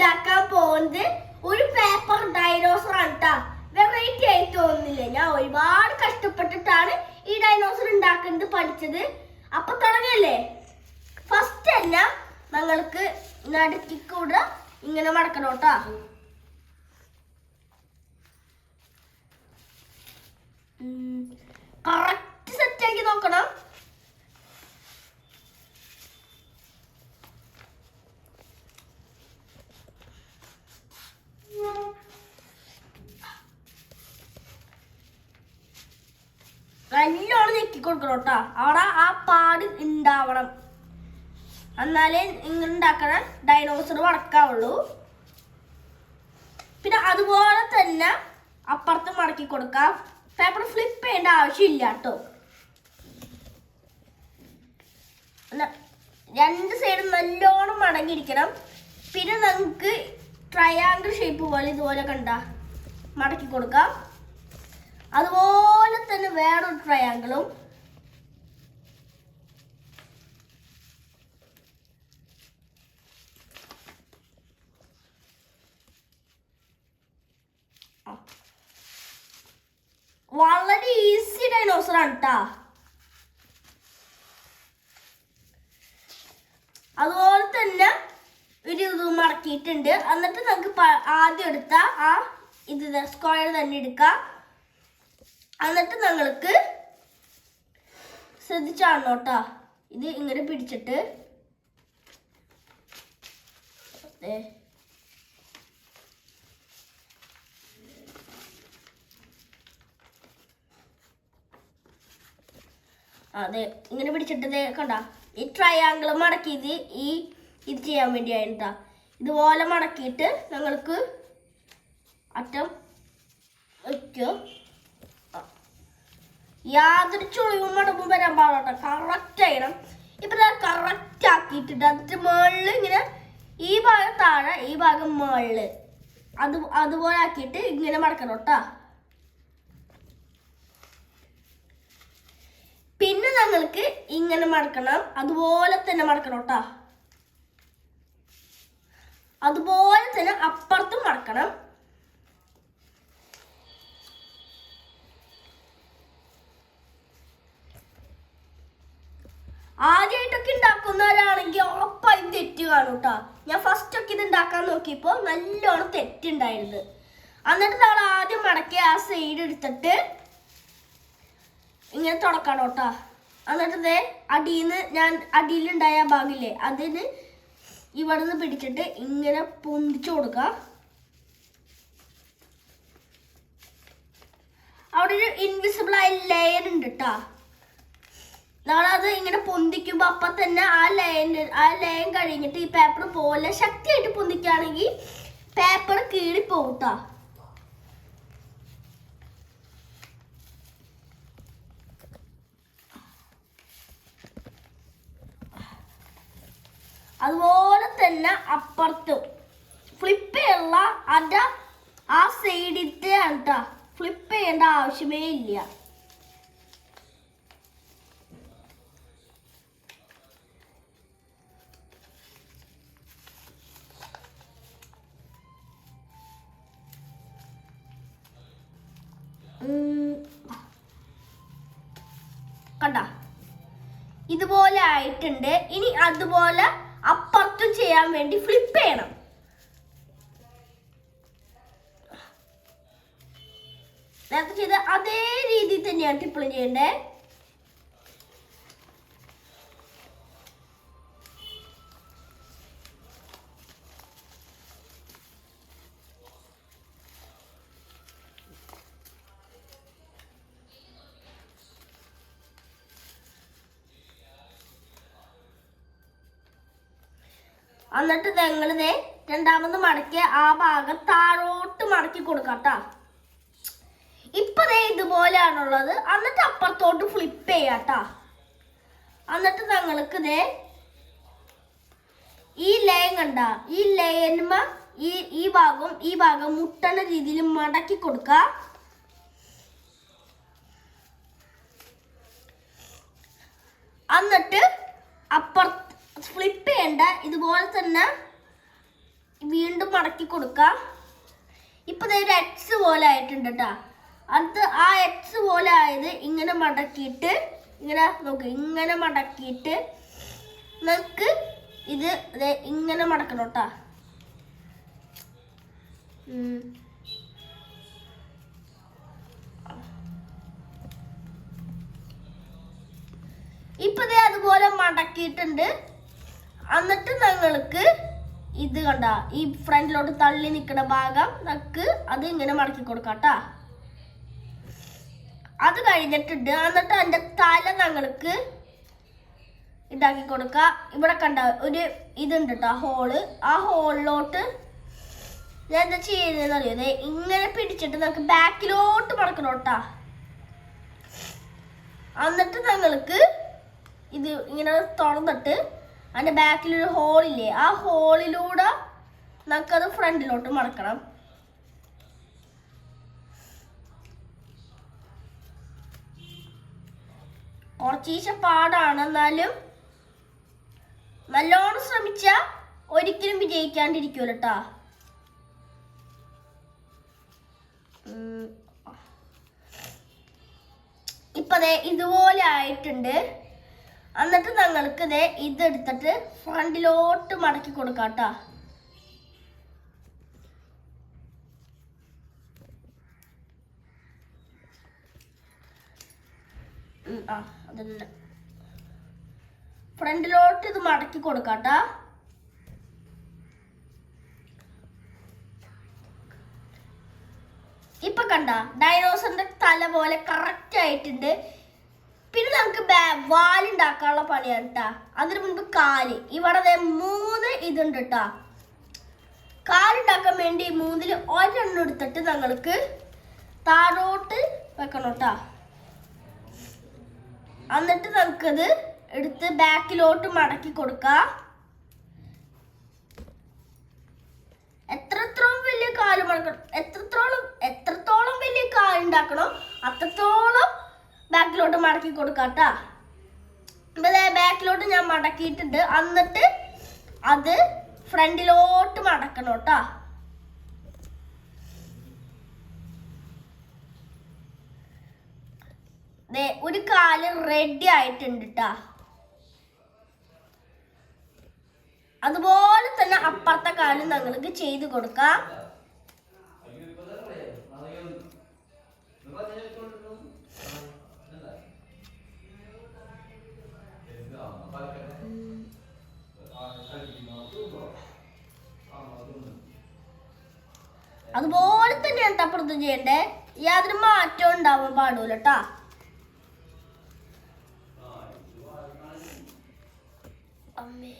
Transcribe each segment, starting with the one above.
ഉണ്ടാക്കാൻ പോകുന്നത് ഒരു പേപ്പർ ഡൈനോസർ ആണ് വെറൈറ്റി ആയി തോന്നുന്നില്ല. ഞാൻ ഒരുപാട് കഷ്ടപ്പെട്ടിട്ടാണ് ഈ ഡൈനോസർ ഉണ്ടാക്കുന്നത് പഠിച്ചത്. അപ്പൊ തുടങ്ങല്ലേ? ഫസ്റ്റ് തന്നെ ഞങ്ങൾക്ക് നടുക്കി കൂടെ ഇങ്ങനെ മടക്കണം കേട്ടോ. കറക്റ്റ് സെറ്റ് ആക്കി നോക്കണം. നല്ലോണം ഞെക്കി കൊടുക്കണം കേട്ടോ. അവിടെ ആ പാട് ഉണ്ടാവണം. എന്നാലേ നിങ്ങൾ ഉണ്ടാക്കണ ഡൈനോസർ വടക്കാവുള്ളൂ. പിന്നെ അതുപോലെ തന്നെ അപ്പുറത്ത് മടക്കി കൊടുക്കാം. പേപ്പർ ഫ്ലിപ്പ് ചെയ്യേണ്ട ആവശ്യമില്ല കേട്ടോ. രണ്ട് സൈഡും നല്ലോണം മടങ്ങിയിരിക്കണം. പിന്നെ നമുക്ക് ട്രയാങ്കിൾ ഷേപ്പ് പോലെ ഇതുപോലെ കണ്ട മടക്കി കൊടുക്കാം. അതുപോലെ വേറൊരു ട്രയാങ്കിളും വളരെ ഈസി ഡൈനോസർ ആണ് കേട്ടാ അതുപോലെ തന്നെ ഒരു ഇത് മടക്കിയിട്ടുണ്ട് എന്നിട്ട് നമുക്ക് ആദ്യം എടുത്ത ആ ഇത് സ്ക്വയർ തന്നെ എടുക്കാം. എന്നിട്ട് നിങ്ങൾക്ക് ശ്രദ്ധിച്ചാണോ കേട്ടോ ഇത് ഇങ്ങനെ പിടിച്ചിട്ട്. അതെ ഇങ്ങനെ പിടിച്ചിട്ട് കണ്ട? ഈ ട്രയാങ്കിൾ മടക്കിയത് ഈ ഇത് ചെയ്യാൻ വേണ്ടിയായിട്ടാ ഇതുപോലെ മടക്കിയിട്ട് ഞങ്ങൾക്ക് അറ്റം വയ്ക്കും യാതൊരു ചുളിവും മടമ്പും വരാൻ പാടില്ല. കറക്റ്റ് ചെയ്യണം ഇപ്പൊ കറക്റ്റ് ആക്കിയിട്ടുണ്ട്. അതിന്റെ മുകളിൽ ഇങ്ങനെ ഈ ഭാഗം താഴെ ഈ ഭാഗം മുകളിൽ അത് അതുപോലെ ആക്കിയിട്ട് ഇങ്ങനെ മടക്കണം കേട്ടാ. പിന്നെ ഞങ്ങൾക്ക് ഇങ്ങനെ മടക്കണം. അതുപോലെ തന്നെ മടക്കണം കേട്ടാ. അതുപോലെ തന്നെ അപ്പുറത്തും മടക്കണം. കാണും കേട്ടോ ഞാൻ ഫസ്റ്റ് ഒക്കെ ഇത് ഉണ്ടാക്കാൻ നോക്കിയപ്പോൾ നല്ലോണം തെറ്റുണ്ടായിരുന്നത് എന്നിട്ട് നമ്മൾ ആദ്യം മടക്കി ആ സൈഡ് എടുത്തിട്ട് ഇങ്ങനെ തുടക്കണം കേട്ടോ. എന്നിട്ട് അടിയിൽ നിന്ന് ഞാൻ അടിയിലുണ്ടായ ഭാഗമില്ലേ അതിന് ഇവിടെ നിന്ന് പിടിച്ചിട്ട് ഇങ്ങനെ പൊന്തിച്ചു കൊടുക്കുക അവിടെ ഒരു ഇൻവിസിബിൾ ആയ ലെയർ ഉണ്ട് കേട്ടോ. നമ്മളത് ഇങ്ങനെ പൊന്തിക്കുമ്പോൾ അപ്പൊ തന്നെ ആ ലയൻ ആ ലയൻ കഴിഞ്ഞിട്ട് ഈ പേപ്പർ പോലെ ശക്തിയായിട്ട് പൊന്തിക്കുകയാണെങ്കിൽ പേപ്പർ കീറി പോകട്ടാ അതുപോലെ തന്നെ അപ്പുറത്തും. ഫ്ലിപ്പ് ചെയ്യുള്ള അത ആ സൈഡിലത്തെ കേട്ടോ ഫ്ലിപ്പ് ചെയ്യേണ്ട ആവശ്യമേ ഇല്ല. ആയിട്ടുണ്ട്. ഇനി അതുപോലെ അപ്പുറത്തും ചെയ്യാൻ വേണ്ടി ഫ്ലിപ്പ് ചെയ്യണം. നേരത്തെ ചെയ്ത അതേ രീതിയിൽ തന്നെയാണ് ഇപ്പോഴും ചെയ്യണ്ടേ. എന്നിട്ട് ദേ രണ്ടാമത് മടക്കി ആ ഭാഗം താഴോട്ട് മടക്കി കൊടുക്കാം കേട്ടാ ഇപ്പൊ ദേ ഇതുപോലെയാണുള്ളത്. എന്നിട്ട് അപ്പുറത്തോട്ട് ഫ്ലിപ്പ് ചെയ്യാട്ടാ എന്നിട്ട് ഞങ്ങൾക്ക് ദേ ഈ ലയൻ കണ്ട. ഈ ലയന്മ ഈ ഈ ഭാഗം ഈ ഭാഗം മുട്ടണ രീതിയിൽ മടക്കി കൊടുക്ക. എന്നിട്ട് അപ്പുറത്ത് ഫ്ലിപ്പ് ചെയ്യണ്ട. ഇതുപോലെ തന്നെ വീണ്ടും മടക്കി കൊടുക്കാം. ഇപ്പൊ ഇതൊരു എക്സ് പോലെ ആയിട്ടുണ്ട് കേട്ടാ അത് ആ എക്സ് പോലെ ആയത് ഇങ്ങനെ മടക്കിയിട്ട് ഇങ്ങനെ നോക്ക് ഇങ്ങനെ മടക്കിയിട്ട് നമുക്ക് ഇത് ഇങ്ങനെ മടക്കണം കേട്ടാ ഉം. ഇപ്പൊ ദേ അതുപോലെ മടക്കിയിട്ടുണ്ട്. എന്നിട്ട് ഞങ്ങൾക്ക് ഇത് കണ്ട ഈ ഫ്രണ്ടിലോട്ട് തള്ളി നിൽക്കുന്ന ഭാഗം നമുക്ക് അത് ഇങ്ങനെ മടക്കി കൊടുക്കാം കേട്ടാ അത് കഴിഞ്ഞിട്ടുണ്ട്. എന്നിട്ട് അതിന്റെ തല ഞങ്ങൾക്ക് ഇതാക്കി കൊടുക്കുക ഇവിടെ കണ്ട ഒരു ഇതുണ്ട് കേട്ടോ ഹോൾ ആ ഹോളിലോട്ട് ഞാൻ എന്താ ചെയ്യുന്നതെന്ന് അറിയാതെ ഇങ്ങനെ പിടിച്ചിട്ട് നമുക്ക് ബാക്കിലോട്ട് മടക്കണം കേട്ടാ എന്നിട്ട് ഞങ്ങൾക്ക് ഇത് ഇങ്ങനെ തുറന്നിട്ട് അതിന്റെ ബാക്കിലൊരു ഹോളില്ലേ ആ ഹോളിലൂടെ നമുക്കത് ഫ്രണ്ടിലോട്ട് മടക്കണം. കുറച്ചീശ പാടാണ്. എന്നാലും നല്ലോണം ശ്രമിച്ച ഒരിക്കലും വിജയിക്കാണ്ടിരിക്കുമല്ലോ കേട്ടാ ഇപ്പതേ ഇതുപോലെ ആയിട്ടുണ്ട്. എന്നിട്ട് ഞങ്ങൾക്ക് ഇതേ ഇതെടുത്തിട്ട് ഫ്രണ്ടിലോട്ട് മടക്കി കൊടുക്കാം കേട്ടോ. ആ ഫ്രണ്ടിലോട്ട് ഇത് മടക്കി കൊടുക്കാം കേട്ടോ. ഇപ്പൊ കണ്ട ഡൈനോസറിന്റെ തല പോലെ കറക്റ്റ് ആയിട്ടുണ്ട്. പിന്നെ നമുക്ക് വാലുണ്ടാക്കാനുള്ള പണിയാണ് കേട്ടാ അതിന് മുൻപ് കാൽ. ഇവിടെ മൂന്ന് ഇതുണ്ട് കേട്ടാ കാലുണ്ടാക്കാൻ വേണ്ടി മൂന്നിൽ ഒരെണ്ണം എടുത്തിട്ട് ഞങ്ങൾക്ക് താഴോട്ട് വെക്കണം കേട്ടാ എന്നിട്ട് നമുക്കത് എടുത്ത് ബാക്കിലോട്ട് മടക്കി കൊടുക്കാം. എത്രത്തോളം വലിയ കാൽ മടക്കണം? എത്രത്തോളം എത്രത്തോളം വലിയ കാലുണ്ടാക്കണോ അത്രത്തോളം ബാക്കിലോട്ട് മടക്കി കൊടുക്കാട്ടാ. ബാക്കിലോട്ട് ഞാൻ മടക്കിയിട്ടുണ്ട്. എന്നിട്ട് അത് ഫ്രണ്ടിലോട്ട് മടക്കണം കേട്ടാ. ഒരു കാൽ റെഡി ആയിട്ടുണ്ട് കേട്ടാ അതുപോലെ തന്നെ അപ്പുറത്തെ കാലും ഞങ്ങൾക്ക് ചെയ്ത് കൊടുക്കാം. അതുപോലെ തന്നെയാണ് തപ്പുറത്ത് ചെയ്യണ്ടേ? യാതൊരു മാറ്റവും ഉണ്ടാവാൻ പാടൂല ട്ടാ. അമ്മേ.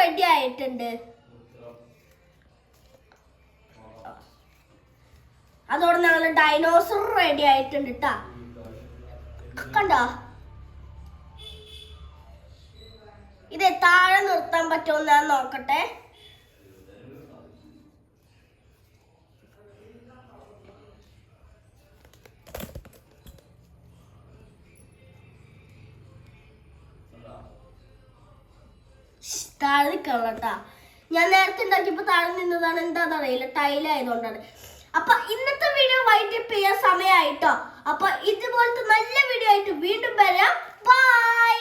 റെഡി ആയിട്ടുണ്ട്. അതോടെ ഞങ്ങൾ ഡൈനോസർ റെഡി ആയിട്ടുണ്ട് ട്ടാ. കണ്ടോ? ഇത് താഴെ നിർത്താൻ പറ്റുമോ ഞാൻ നോക്കട്ടെ. താഴെ നിൽക്കണട്ടാ ഞാൻ നേരത്തെ ഉണ്ടാക്കിയപ്പോ താഴെ നിന്നതാണ് എന്താന്ന് അറിയില്ല ടൈലായതുകൊണ്ടാണ്. അപ്പൊ ഇന്നത്തെ വീഡിയോ വൈകിട്ട് ചെയ്യാൻ സമയമായിട്ടോ? അപ്പൊ ഇതുപോലത്തെ നല്ല വീഡിയോ ആയിട്ട് വീണ്ടും വരാം. ബൈ